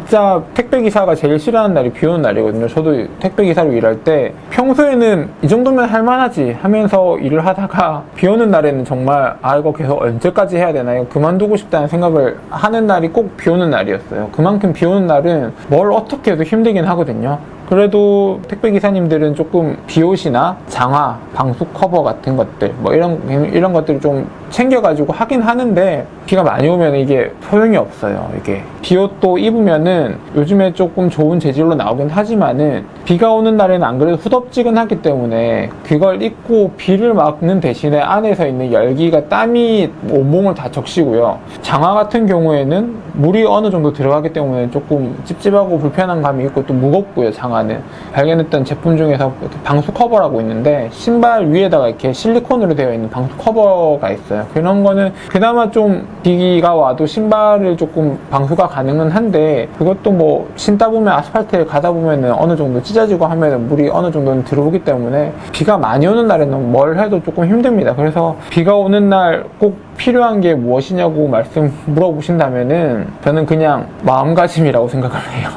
진짜 택배 기사가 제일 싫어하는 날이 비 오는 날이거든요. 저도 택배 기사로 일할 때 평소에는 이 정도면 할만하지 하면서 일을 하다가 비 오는 날에는 정말 아 이거 계속 언제까지 해야 되나 이거 그만두고 싶다는 생각을 하는 날이 꼭 비 오는 날이었어요. 그만큼 비 오는 날은 뭘 어떻게 해도 힘들긴 하거든요. 그래도 택배 기사님들은 조금 비옷이나 장화, 방수 커버 같은 것들 뭐 이런 이런 것들을 좀 챙겨가지고 하긴 하는데 비가 많이 오면 이게 소용이 없어요. 이게 비옷도 입으면은 요즘에 조금 좋은 재질로 나오긴 하지만은 비가 오는 날에는 안 그래도 후덥지근하기 때문에 그걸 입고 비를 막는 대신에 안에서 있는 열기가 땀이 온몸을 다 적시고요. 장화 같은 경우에는 물이 어느 정도 들어가기 때문에 조금 찝찝하고 불편한 감이 있고 또 무겁고요. 장화 는 발견했던 제품 중에서 방수 커버라고 있는데 신발 위에다가 이렇게 실리콘으로 되어 있는 방수 커버가 있어요. 그런 거는 그나마 좀 비가 와도 신발을 조금 방수가 가능은 한데 그것도 뭐 신다 보면 아스팔트에 가다 보면은 어느 정도 찢어지고 하면은 물이 어느 정도는 들어오기 때문에 비가 많이 오는 날에는 뭘 해도 조금 힘듭니다. 그래서 비가 오는 날 꼭 필요한 게 무엇이냐고 말씀 물어보신다면은 저는 그냥 마음가짐이라고 생각을 해요.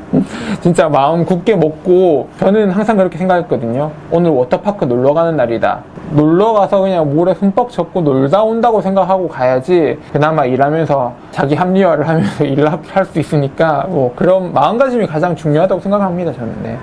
진짜 마음 굳게 먹고 저는 항상 그렇게 생각했거든요. 오늘 워터파크 놀러 가는 날이다. 놀러 가서 그냥 물에 흠뻑 젖고 놀다 온다고 생각하고 가야지 그나마 일하면서 자기 합리화를 하면서 일을 할 수 있으니까 뭐 그런 마음가짐이 가장 중요하다고 생각합니다. 저는 네.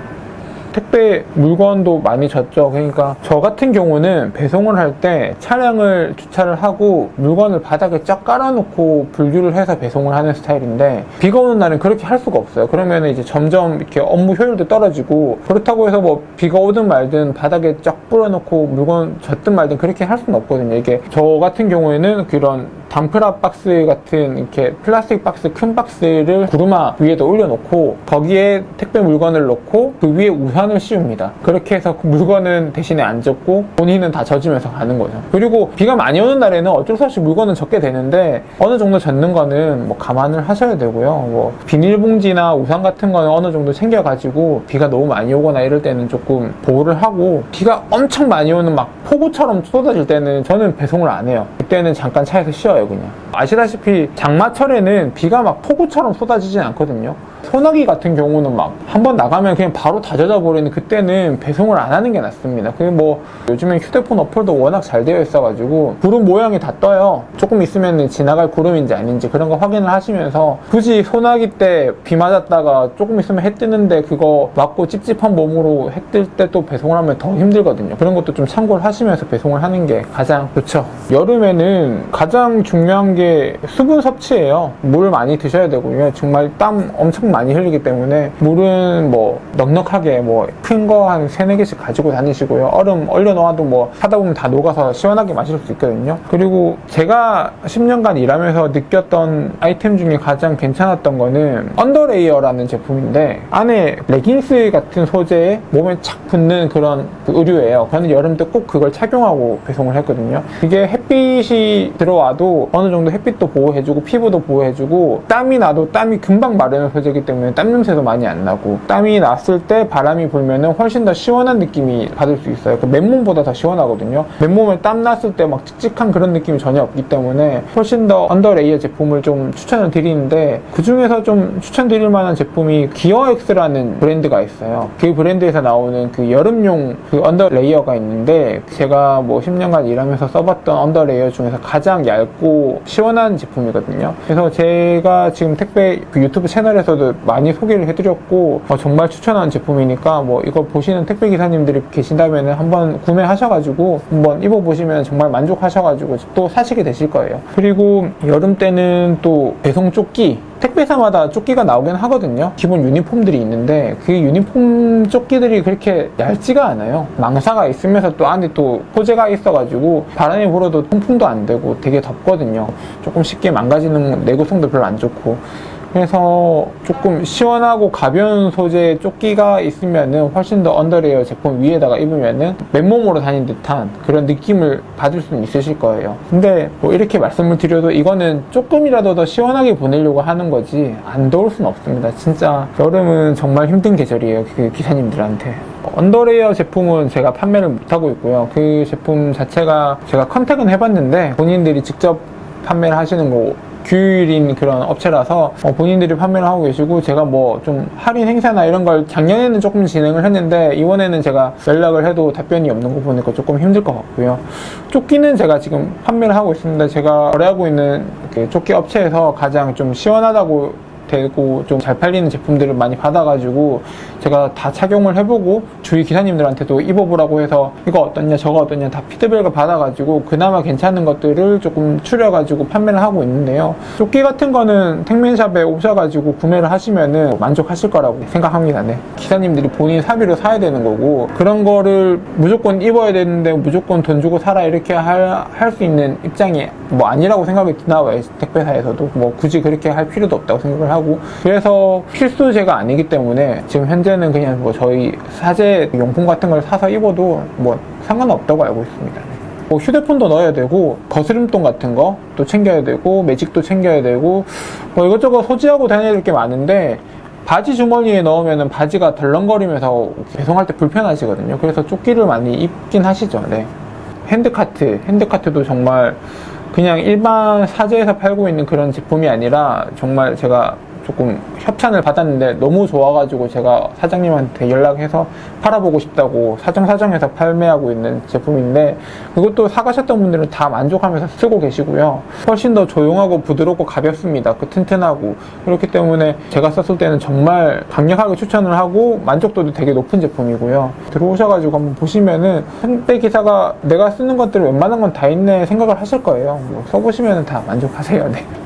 택배 물건도 많이 졌죠. 그러니까 저 같은 경우는 배송을 할 때 차량을 주차를 하고 물건을 바닥에 쫙 깔아놓고 분류를 해서 배송을 하는 스타일인데 비가 오는 날은 그렇게 할 수가 없어요. 그러면 이제 점점 이렇게 업무 효율도 떨어지고 그렇다고 해서 뭐 비가 오든 말든 바닥에 쫙 뿌려놓고 물건 졌든 말든 그렇게 할 수는 없거든요. 이게 저 같은 경우에는 그런 단프라 박스 같은 이렇게 플라스틱 박스 큰 박스를 구루마 위에다 올려놓고 거기에 택배 물건을 넣고 그 위에 우산을 씌웁니다. 그렇게 해서 그 물건은 대신에 안 젖고 본인은 다 젖으면서 가는 거죠. 그리고 비가 많이 오는 날에는 어쩔 수 없이 물건은 젖게 되는데 어느 정도 젖는 거는 뭐 감안을 하셔야 되고요. 뭐 비닐봉지나 우산 같은 거는 어느 정도 챙겨가지고 비가 너무 많이 오거나 이럴 때는 조금 보호를 하고 비가 엄청 많이 오는 막 폭우처럼 쏟아질 때는 저는 배송을 안 해요. 그때는 잠깐 차에서 쉬어요 그냥. 아시다시피 장마철에는 비가 막 폭우처럼 쏟아지진 않거든요. 소나기 같은 경우는 막 한 번 나가면 그냥 바로 다 젖어버리는 그때는 배송을 안 하는 게 낫습니다. 그게 뭐 요즘엔 휴대폰 어플도 워낙 잘 되어 있어가지고 구름 모양이 다 떠요. 조금 있으면 지나갈 구름인지 아닌지 그런 거 확인을 하시면서 굳이 소나기 때 비 맞았다가 조금 있으면 해 뜨는데 그거 맞고 찝찝한 몸으로 해 뜰 때 또 배송을 하면 더 힘들거든요. 그런 것도 좀 참고를 하시면서 배송을 하는 게 가장 좋죠. 여름에는 가장 중요한 게 수분 섭취예요. 물 많이 드셔야 되고요. 정말 땀 엄청 많이 흘리기 때문에 물은 뭐 넉넉하게 뭐 큰 거 한 세네 개씩 가지고 다니시고요. 얼음 얼려 놓아도 뭐 하다 보면 다 녹아서 시원하게 마실 수 있거든요. 그리고 제가 10년간 일하면서 느꼈던 아이템 중에 가장 괜찮았던 거는 언더레이어라는 제품인데 안에 레깅스 같은 소재에 몸에 착 붙는 그런 그 의류예요. 저는 여름 때 꼭 그걸 착용하고 배송을 했거든요. 이게 햇빛이 들어와도 어느 정도 햇빛도 보호해주고 피부도 보호해주고 땀이 나도 땀이 금방 마르는 소재이기 때문에 땀 냄새도 많이 안 나고 땀이 났을 때 바람이 불면은 훨씬 더 시원한 느낌이 받을 수 있어요. 그 맨몸보다 더 시원하거든요. 맨몸에 땀 났을 때 막 칙칙한 그런 느낌이 전혀 없기 때문에 훨씬 더 언더레이어 제품을 좀 추천을 드리는데 그 중에서 좀 추천드릴 만한 제품이 기어엑스라는 브랜드가 있어요. 그 브랜드에서 나오는 그 여름용 그 언더레이어가 있는데 제가 뭐 10년간 일하면서 써봤던 언더레이어 중에서 가장 얇고 시원한 제품이거든요. 그래서 제가 지금 택배 그 유튜브 채널에서도 많이 소개를 해드렸고 어, 정말 추천하는 제품이니까 뭐 이거 보시는 택배 기사님들이 계신다면 한번 구매하셔가지고 한번 입어보시면 정말 만족하셔가지고 또 사시게 되실 거예요. 그리고 여름 때는 또 배송 조끼 택배사마다 조끼가 나오긴 하거든요. 기본 유니폼들이 있는데 그 유니폼 조끼들이 그렇게 얇지가 않아요. 망사가 있으면서 또 안에 또 소재가 있어가지고 바람이 불어도 통풍도 안 되고 되게 덥거든요. 조금 쉽게 망가지는 내구성도 별로 안 좋고. 그래서 조금 시원하고 가벼운 소재 조끼가 있으면은 훨씬 더 언더레어 제품 위에다가 입으면은 맨몸으로 다닌 듯한 그런 느낌을 받을 수는 있으실 거예요. 근데 뭐 이렇게 말씀을 드려도 이거는 조금이라도 더 시원하게 보내려고 하는 거지 안 더울 수는 없습니다. 진짜 여름은 정말 힘든 계절이에요. 그 기사님들한테. 언더레어 제품은 제가 판매를 못하고 있고요. 그 제품 자체가 제가 컨택은 해봤는데 본인들이 직접 판매를 하시는 거 규율인 그런 업체라서 어, 본인들이 판매를 하고 계시고 제가 뭐 좀 할인 행사나 이런 걸 작년에는 조금 진행을 했는데 이번에는 제가 연락을 해도 답변이 없는 거 보니까 조금 힘들 것 같고요. 조끼는 제가 지금 판매를 하고 있습니다. 제가 거래하고 있는 그 조끼 업체에서 가장 좀 시원하다고 되고 좀 잘 팔리는 제품들을 많이 받아가지고 제가 다 착용을 해보고 주위 기사님들한테도 입어보라고 해서 이거 어떻냐 저거 어떻냐 다 피드백을 받아가지고 그나마 괜찮은 것들을 조금 추려가지고 판매를 하고 있는데요. 조끼 같은 거는 택맨샵에 오셔가지고 구매를 하시면은 만족하실 거라고 생각합니다. 네. 기사님들이 본인 사비로 사야 되는 거고 그런 거를 무조건 입어야 되는데 무조건 돈 주고 사라 이렇게 할 수 있는 입장이 뭐 아니라고 생각이 나와요. 택배사에서도. 뭐 굳이 그렇게 할 필요도 없다고 생각을 하고. 그래서 필수제가 아니기 때문에 지금 현재는 그냥 뭐 저희 사제 용품 같은 걸 사서 입어도 뭐 상관없다고 알고 있습니다. 뭐 휴대폰도 넣어야 되고 거스름돈 같은 거 또 챙겨야 되고 매직도 챙겨야 되고 뭐 이것저것 소지하고 될게 많은데 바지 주머니에 넣으면 바지가 덜렁거리면서 배송할 때 불편하시거든요. 그래서 조끼를 많이 입긴 하시죠. 네. 핸드카트, 핸드카트도 정말 그냥 일반 사제에서 팔고 있는 그런 제품이 아니라 정말 제가 조금 협찬을 받았는데 너무 좋아가지고 제가 사장님한테 연락해서 팔아보고 싶다고 사정사정해서 판매하고 있는 제품인데 그것도 사가셨던 분들은 다 만족하면서 쓰고 계시고요. 훨씬 더 조용하고 부드럽고 가볍습니다. 그 튼튼하고 그렇기 때문에 제가 썼을 때는 정말 강력하게 추천을 하고 만족도도 되게 높은 제품이고요. 들어오셔가지고 한번 보시면은 택배 기사가 내가 쓰는 것들 웬만한 건 다 있네 생각을 하실 거예요. 뭐 써보시면 다 만족하세요. 네.